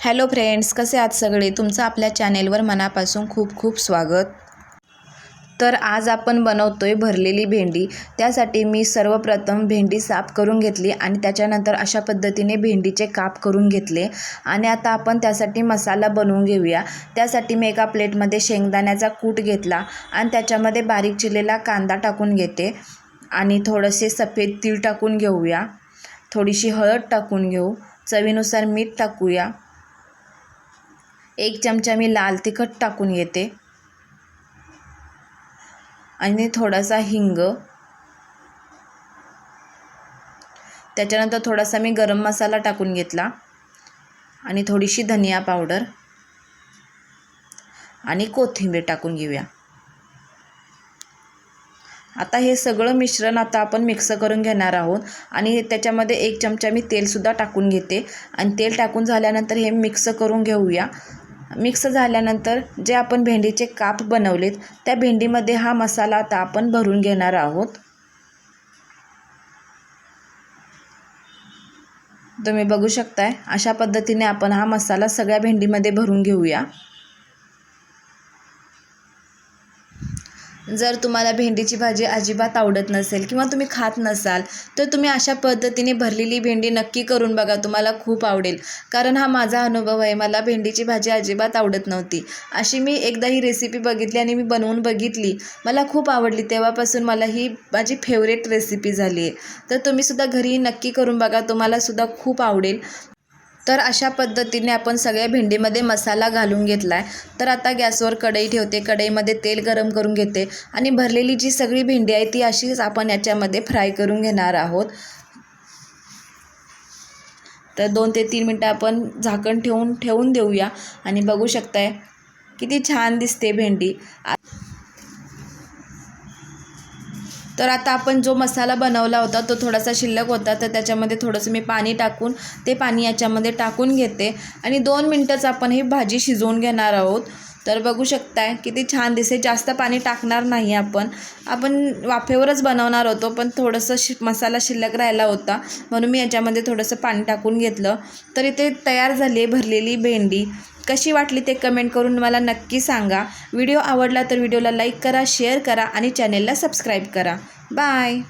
Hello friends कसे आहात सगळे? तुमचं आपल्या चॅनेलवर मनापासून खूप खूप स्वागत. तर आज आपण बनवतो आहे भरलेली भेंडी. त्यासाठी मी सर्वप्रथम भेंडी साफ करून घेतली आणि त्याच्यानंतर अशा पद्धतीने भेंडीचे काप करून घेतले. आणि आता आपण त्यासाठी मसाला बनवून घेऊया. त्यासाठी मी एका प्लेटमध्ये शेंगदाण्याचा कूट घेतला आणि त्याच्यामध्ये बारीक चिरलेला कांदा टाकून घेते. आणि थोडेसे सफेद तीळ टाकून घेऊया. थोडीशी हळद टाकून घेऊ. चवीनुसार मीठ टाकूया. एक चमचा मी लाल तिखट टाकून घेते आणि थोडासा हिंग. त्याच्यानंतर थोडासा मी गरम मसाला टाकून घेतला. आणि थोडीशी धनिया पावडर. आणि कोथिंबीर टाकून घेऊया. आता हे सगळं मिश्रण आता आपण मिक्स करून घेणार आहोत. आणि त्याच्यामध्ये एक चमचा मी तेलसुद्धा टाकून घेते. आणि तेल टाकून झाल्यानंतर हे मिक्स करून घेऊया. मिक्स झाल्यानंतर जे आपण भेंडीचे काप बनवलेत त्या भेंडीमध्ये हा मसाला आता आपण भरून घेणार आहोत. तुम्ही बघू शकताय अशा पद्धतीने आपण हा मसाला सगळ्या भेंडीमध्ये भरून घेऊया. जर तुम्हाला भेंडीची भाजी अजिबात आवडत नसेल किंवा तुम्ही खात नसाल तर तुम्ही अशा पद्धतीने भरलेली भेंडी नक्की करून बघा तुम्हाला खूप आवडेल. कारण हा माझा अनुभव आहे मला भेंडीची भाजी अजिबात आवडत नव्हती. अशी मी एकदा ही रेसिपी बघितली आणि मी बनवून बघितली. मला खूप आवडली. तेव्हापासून मला ही माझी फेवरेट रेसिपी झाली आहे. तर तुम्हीसुद्धा घरी नक्की करून बघा तुम्हालासुद्धा खूप आवडेल. तर अशा पद्धतीने आपण सगळ्या भेंडीमध्ये मसाला घालून घेतला आहे तर आता गॅसवर कढई ठेवते. कढईमध्ये तेल गरम करून घेते. आणि भरलेली जी सगळी भेंडी आहे ती अशीच आपण याच्यामध्ये फ्राय करून घेणार आहोत. तर दोन ते तीन मिनटं आपण झाकण ठेवून ठेवून देऊया. आणि बघू शकताय किती छान दिसते भेंडी. तर आता आपण जो मसाला बनवला होता तो थोडासा शिल्लक होता. तर त्याच्यामध्ये थोडंसं मी पाणी टाकून ते पाणी याच्यामध्ये टाकून घेते. आणि दोन मिनटंच आपण ही भाजी शिजवून घेणार आहोत. तर बघू शकताय किती छान दिसेल जास्त पाणी टाकणार नाही आपण. आपण वाफेवरच बनवणार होतो पण थोडंसं शि मसाला शिल्लक राहिला होता. म्हणून मी याच्यामध्ये थोडंसं पाणी टाकून घेतलं. तर इथे तयार झाली भरलेली भेंडी. कशी वाटली ते कमेंट करून मला नक्की सांगा. व्हिडिओ आवडला तर व्हिडिओला लाईक करा शेअर करा आणि चॅनेलला सबस्क्राईब करा. बाय!